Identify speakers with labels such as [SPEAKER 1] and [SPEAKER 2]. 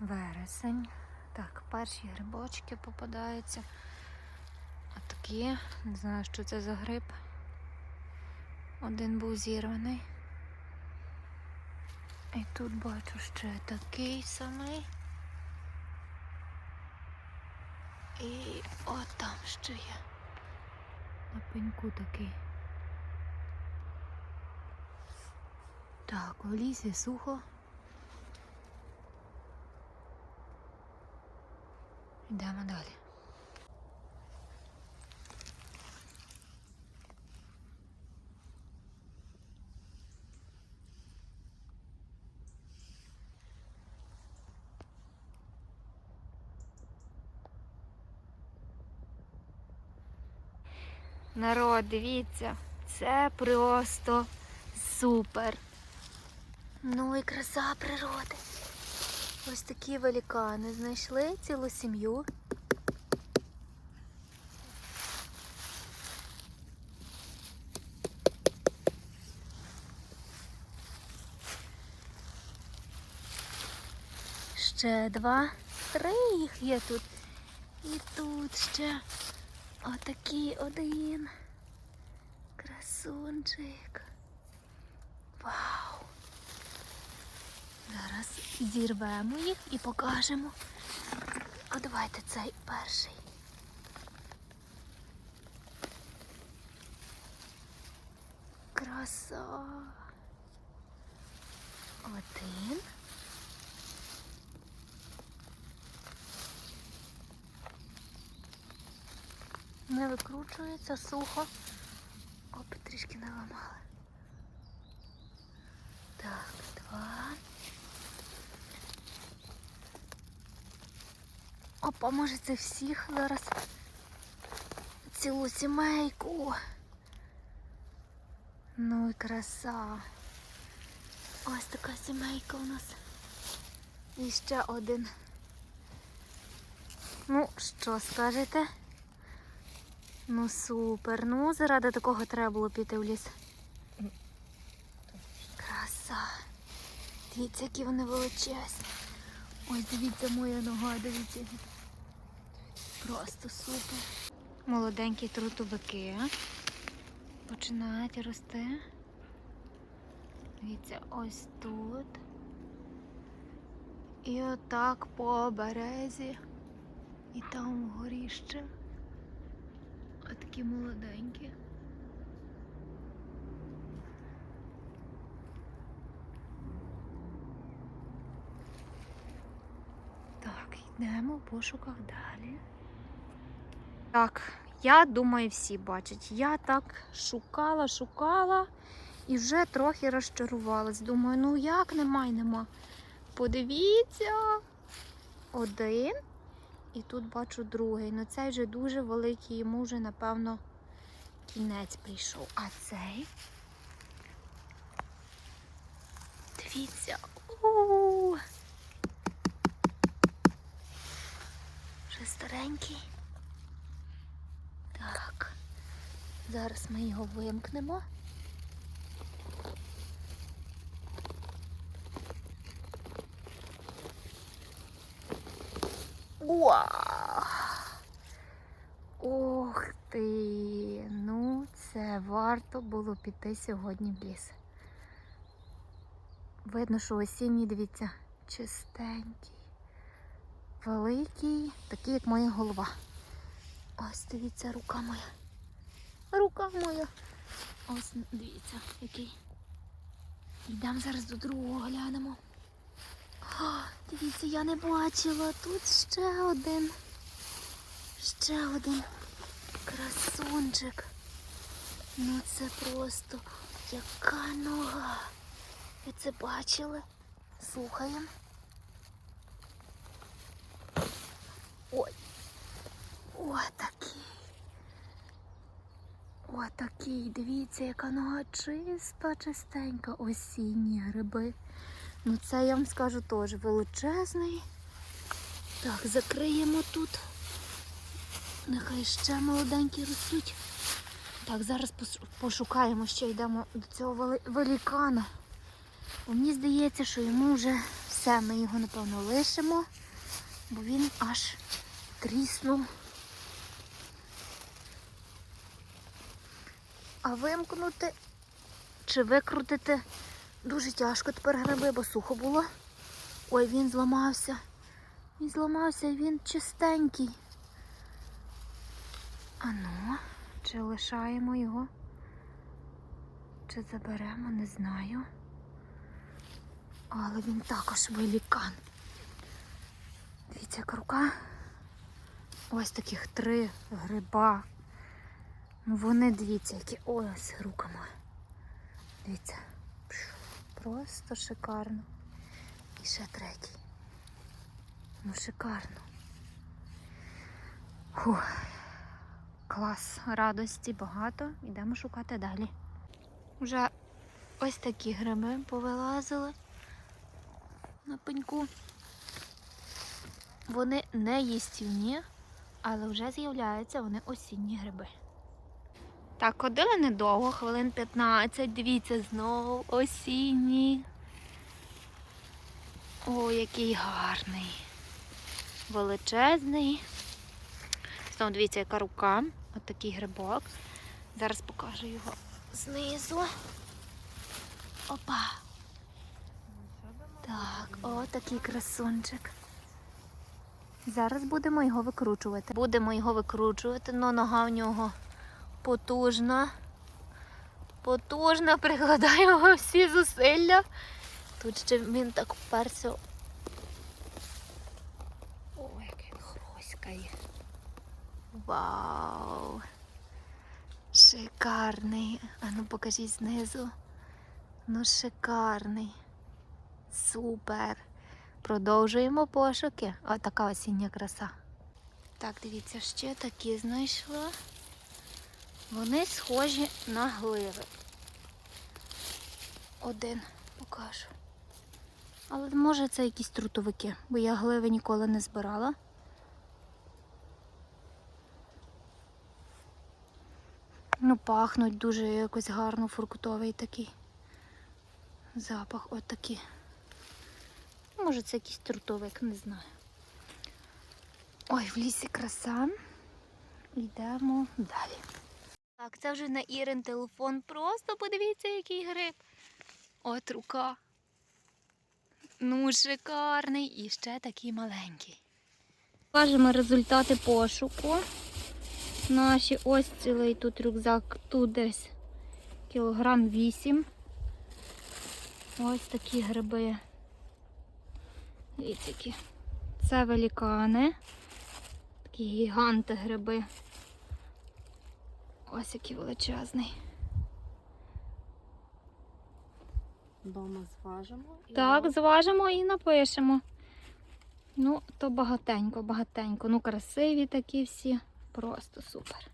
[SPEAKER 1] Вересень. Так, перші грибочки попадаються. Отакі. Не знаю, що це за гриб. Один був зірваний. І тут бачу ще такий самий. І от там ще є. На пеньку такий. Так, у лісі сухо. Йдемо далі. Народ, дивіться, це просто супер. Ну і краса природи. Ось такі великани знайшли цілу сім'ю. Ще два, три їх є тут. І тут ще отакий один. Красунчик. Вау! Зараз зірвемо їх і покажемо. А давайте цей перший. Краса. Один. Не викручується сухо. Оп, трішки наламали. Так, два. Опа, може це всіх зараз цілу сімейку. Ну і краса. Ось така сімейка у нас. І ще один. Ну, що скажете? Ну супер. Ну, заради такого треба було піти в ліс. Краса. Дивіться, які вони величезні. Ось дивіться моя нога, дивіться. Просто супер. Молоденькі трутовики починають рости. Дивіться, ось тут. І отак по березі. І там вгорі ще. Отакі молоденькі. Так, йдемо в пошуках далі. Так, я думаю, всі бачать. Я так шукала, шукала і вже трохи розчарувалась. Думаю, ну як нема й нема. Подивіться. Один. І тут бачу другий. Ну цей вже дуже великий, йому вже, напевно, кінець прийшов. А цей. Дивіться. У-у-у. Вже старенький. Так. Зараз ми його вимкнемо. Уа! Ух ти! Ну, це варто було піти сьогодні в ліс. Видно, що осінній, дивіться, чистенький, великий, такий, як моя голова. Ось дивіться, рука моя. Рука моя. Ось дивіться, який. Йдемо зараз до другого глянемо. О, дивіться, я не бачила. Тут ще один. Ще один красунчик. Ну це просто яка нога. Ви це бачили? Слухаємо. Ой. Отакий. Отакий. Дивіться, яка нога чиста, чистенька. Осінні гриби. Ну це я вам скажу теж величезний. Так, закриємо тут. Нехай ще молоденькі ростуть. Так, зараз пошукаємо, ще йдемо до цього великана. Бо мені здається, що йому вже Все, ми його, напевно, лишимо, бо він аж тріснув. А вимкнути чи викрутити дуже тяжко тепер гриби, бо сухо було. Ой, він зламався. Він зламався, і він чистенький. Ану, чи лишаємо його? Чи заберемо, не знаю. Але він також великан. Дивіться, як рука. Ось таких три гриба. Вони дивіться, які ось руками. Дивіться. Просто шикарно. І ще третій. Ну, шикарно. Фух. Клас, радості багато. Йдемо шукати далі. Вже ось такі гриби повилазили на пеньку. Вони не їстівні, але вже з'являються вони осінні гриби. Так, ходили недовго, хвилин 15. Дивіться, знову осінні. О, який гарний. Величезний. Знову дивіться, яка рука. От такий грибок. Зараз покажу його знизу. Опа. Так, о, такий красунчик. Зараз будемо його викручувати. Будемо його викручувати, але нога в нього потужна. Потужна, прикладаємо всі зусилля. Тут ще він так вперся. О, як він хроськає. Вау! Шикарний. А ну покажіть знизу. Ну, шикарний. Супер. Продовжуємо пошуки. О, така осіння краса. Так, дивіться, ще такі знайшла. Вони схожі на гливи. Один покажу. Але може це якісь трутовики, бо я гливи ніколи не збирала. Ну, пахнуть дуже якось гарно, фруктовий такий запах. От такий. Може, це якийсь трутовик, не знаю. Ой, в лісі краса. Йдемо далі. Так, це вже на Ірин телефон. Просто подивіться, який гриб. От рука. Ну, шикарний і ще такий маленький. Покажемо результати пошуку. Наші ось цілий тут рюкзак, тут десь кілограм вісім. Ось такі гриби. Дивіться, які. Це великани. Такі гіганти гриби. Ось який величезний.
[SPEAKER 2] Дома зважимо. і
[SPEAKER 1] Так, зважимо і напишемо. Ну, то багатенько, багатенько. Ну, красиві такі всі. Просто супер.